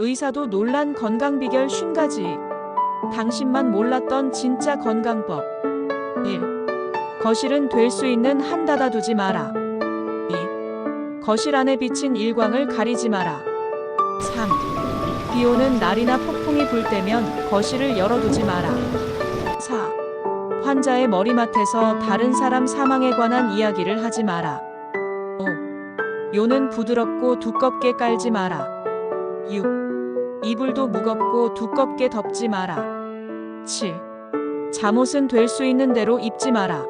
의사도 놀란 건강 비결 50가지. 당신만 몰랐던 진짜 건강법. 1. 거실은 될 수 있는 한 닫아두지 마라. 2. 거실 안에 비친 일광을 가리지 마라. 3. 비 오는 날이나 폭풍이 불 때면 거실을 열어두지 마라. 4. 환자의 머리맡에서 다른 사람 사망에 관한 이야기를 하지 마라. 5. 요는 부드럽고 두껍게 깔지 마라. 6. 이불도 무겁고 두껍게 덮지 마라. 7. 잠옷은 될 수 있는 대로 입지 마라.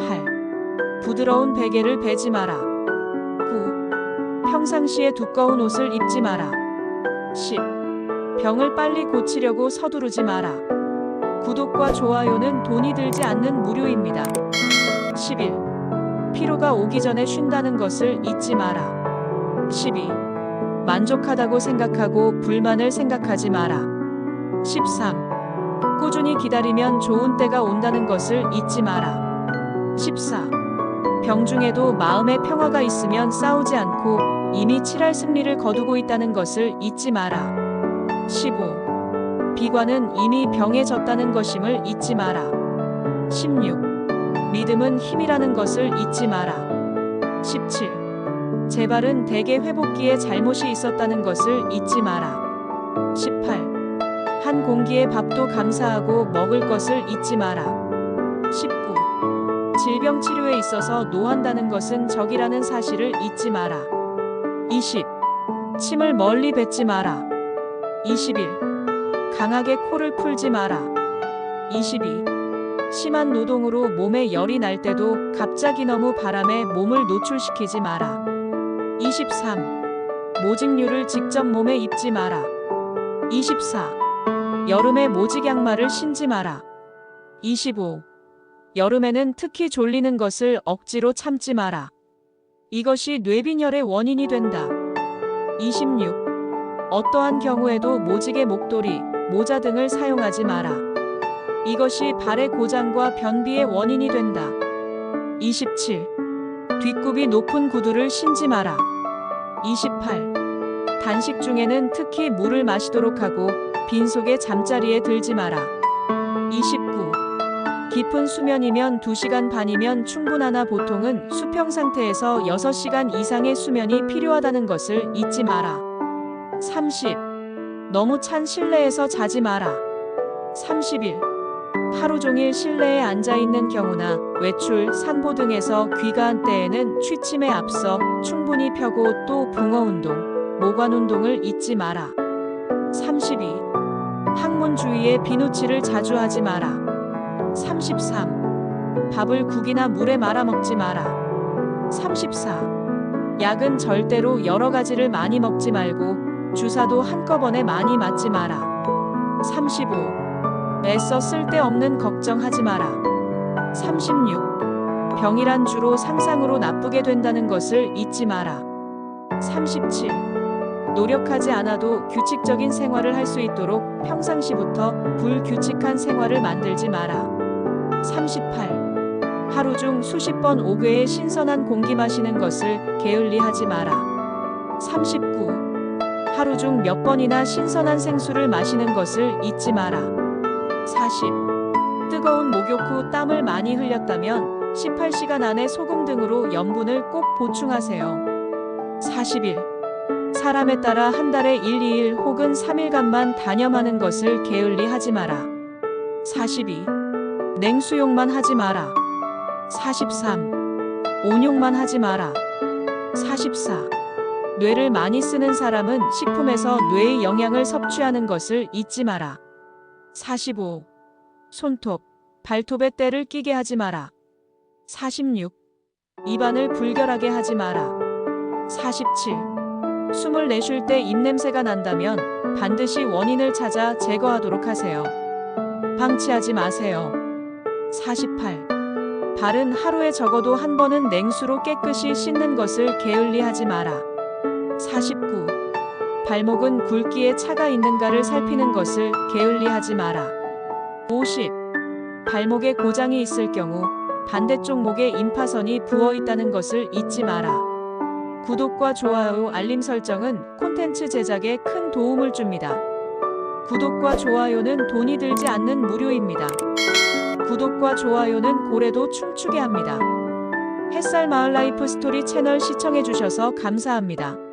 8. 부드러운 베개를 베지 마라. 9. 평상시에 두꺼운 옷을 입지 마라. 10. 병을 빨리 고치려고 서두르지 마라. 구독과 좋아요는 돈이 들지 않는 무료입니다. 11. 피로가 오기 전에 쉰다는 것을 잊지 마라. 12. 만족하다고 생각하고 불만을 생각하지 마라. 13. 꾸준히 기다리면 좋은 때가 온다는 것을 잊지 마라. 14. 병중에도 마음의 평화가 있으면 싸우지 않고 이미 칠할 승리를 거두고 있다는 것을 잊지 마라. 15. 비관은 이미 병에 졌다는 것임을 잊지 마라. 16. 믿음은 힘이라는 것을 잊지 마라. 17. 재발은 대개 회복기에 잘못이 있었다는 것을 잊지 마라. 18. 한 공기의 밥도 감사하고 먹을 것을 잊지 마라. 19. 질병 치료에 있어서 노한다는 것은 적이라는 사실을 잊지 마라. 20. 침을 멀리 뱉지 마라. 21. 강하게 코를 풀지 마라. 22. 심한 노동으로 몸에 열이 날 때도 갑자기 너무 바람에 몸을 노출시키지 마라. 23. 모직류를 직접 몸에 입지 마라. 24. 여름에 모직 양말을 신지 마라. 25. 여름에는 특히 졸리는 것을 억지로 참지 마라. 이것이 뇌빈혈의 원인이 된다. 26. 어떠한 경우에도 모직의 목도리, 모자 등을 사용하지 마라. 이것이 발의 고장과 변비의 원인이 된다. 27. 뒷굽이 높은 구두를 신지 마라. 28. 단식 중에는 특히 물을 마시도록 하고 빈속에 잠자리에 들지 마라. 29. 깊은 수면이면 2시간 반이면 충분하나 보통은 수평 상태에서 6시간 이상의 수면이 필요하다는 것을 잊지 마라. 30. 너무 찬 실내에서 자지 마라. 31. 하루 종일 실내에 앉아 있는 경우나 외출, 산보 등에서 귀가한 때에는 취침에 앞서 충분히 펴고 또 붕어 운동, 모관 운동을 잊지 마라. 32. 항문 주위에 비누칠을 자주 하지 마라. 33. 밥을 국이나 물에 말아 먹지 마라. 34. 약은 절대로 여러 가지를 많이 먹지 말고 주사도 한꺼번에 많이 맞지 마라. 35. 애써 쓸데없는 걱정하지 마라. 36. 병이란 주로 상상으로 나쁘게 된다는 것을 잊지 마라. 37. 노력하지 않아도 규칙적인 생활을 할 수 있도록 평상시부터 불규칙한 생활을 만들지 마라. 38. 하루 중 수십 번 5괴의 신선한 공기 마시는 것을 게을리하지 마라. 39. 하루 중 몇 번이나 신선한 생수를 마시는 것을 잊지 마라. 40. 뜨거운 목욕 후 땀을 많이 흘렸다면 18시간 안에 소금 등으로 염분을 꼭 보충하세요. 41. 사람에 따라 한 달에 1, 2일 혹은 3일간만 단염하는 것을 게을리 하지 마라. 42. 냉수욕만 하지 마라. 43. 온욕만 하지 마라. 44. 뇌를 많이 쓰는 사람은 식품에서 뇌의 영양을 섭취하는 것을 잊지 마라. 45. 손톱, 발톱에 때를 끼게 하지 마라. 46. 입안을 불결하게 하지 마라. 47. 숨을 내쉴 때 입냄새가 난다면 반드시 원인을 찾아 제거하도록 하세요. 방치하지 마세요. 48. 발은 하루에 적어도 한 번은 냉수로 깨끗이 씻는 것을 게을리 하지 마라. 49. 발목은 굵기에 차가 있는가를 살피는 것을 게을리 하지 마라. 50. 발목에 고장이 있을 경우 반대쪽 목에 임파선이 부어 있다는 것을 잊지 마라. 구독과 좋아요, 알림 설정은 콘텐츠 제작에 큰 도움을 줍니다. 구독과 좋아요는 돈이 들지 않는 무료입니다. 구독과 좋아요는 고래도 춤추게 합니다. 햇살 마을 라이프 스토리 채널 시청해주셔서 감사합니다.